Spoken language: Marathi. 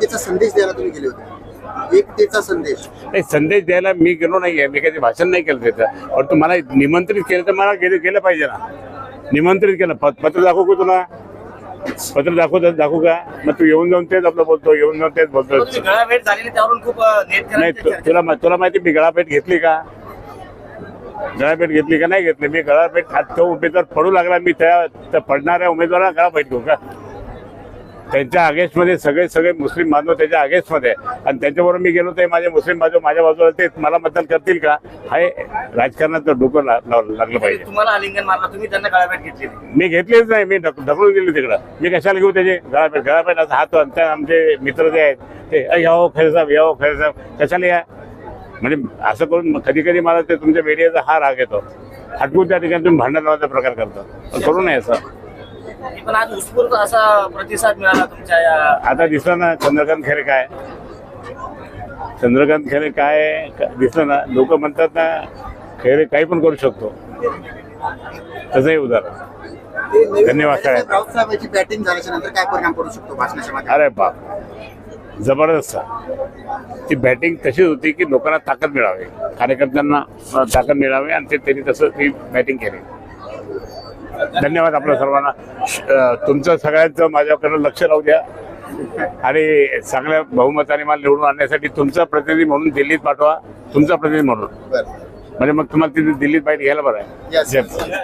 एकतेचा संदेश द्यायला तुम्ही गेले होते. एकतेचा संदेश. नाही संदेश द्यायला मी गेलो नाहीये. मी काही भाषण नाही केलं त्याचं पण तुम्हाला निमंत्रित केलं तर मला गेलं गेलं पाहिजे ना. निमंत्रित केलं. प- पत्र दाखवू का तुला? पत्र दाखवू दाखवू का? मग तू येऊन जाऊन तेच आपलं बोलतो येऊन जाऊन तेच बोलतो. तुमची गळाभेट झालेली त्यावरून खूप अ, नाही तुला तुला माहिती मी गळापेट घेतली का? गळापेट घेतली का? नाही घेतली. मी गळापेट हा तो उमेदवार पडू लागला. मी त्या त्या पडणाऱ्या उमेदवाराला गळापेट घेऊ का? त्यांच्या अगेन्स्टमध्ये सगळे सगळे मुस्लिम बांधव त्याच्या अगेन्स्टमध्ये. आणि त्यांच्याबरोबर मी गेलो ते माझे मुस्लिम बांधव माझ्या बाजूला ते मला मतदान करतील का? हे राजकारणात डोकं लागलं पाहिजे. तुम्हाला आलिंगन मारला तुम्ही त्यांना गळाभेट घेतली. मी घेतलीच नाही मी ढक- ढकलून दिली तिकडं. मी कशाला घेऊ त्याचे गळापेट गळापेट असं हात आणि त्या आमचे मित्र जे आहेत ते "अ, यावं खैर साहेब यावं खैर साहेब कशाला या? म्हणजे असं करून कधी कधी मला ते तुमच्या मीडियाचा हा राग येतो. हटकून त्या ठिकाणी तुम्ही भांडण लावायचा प्रकार करता. करू नये असं. पण आज उत्स्फूर्त असा प्रतिसाद मिळाला तुमच्या या आता दिसलं ना चंद्रकांत खैरे काय? चंद्रकांत खैरे काय दिसलं ना लोक म्हणतात ना खैरे काही पण करू शकतो. तसंही उदाहरण. धन्यवाद, साहेब. राऊत साहेबांची बॅटिंग झाल्याच्यानंतर काय परिणाम पडू शकतो भाषणाच्या अरे बाप जबरदस्त. ती बॅटिंग तशीच होती की लोकांना ताकद मिळावी. कार्यकर्त्यांना ताकद मिळावी आणि ते त्यांनी तसं ती बॅटिंग केली. धन्यवाद आपल्या सर्वांना. तुमचं सगळ्यांचं माझ्याकडे लक्ष राहू द्या. आणि चांगल्या बहुमताने मला निवडून आणण्यासाठी तुमचा प्रतिनिधी म्हणून दिल्लीत पाठवा. तुमचा प्रतिनिधी म्हणून. म्हणजे मग तुम्हाला तिथे दिल्लीत बाईट घ्यायला बरं आहे.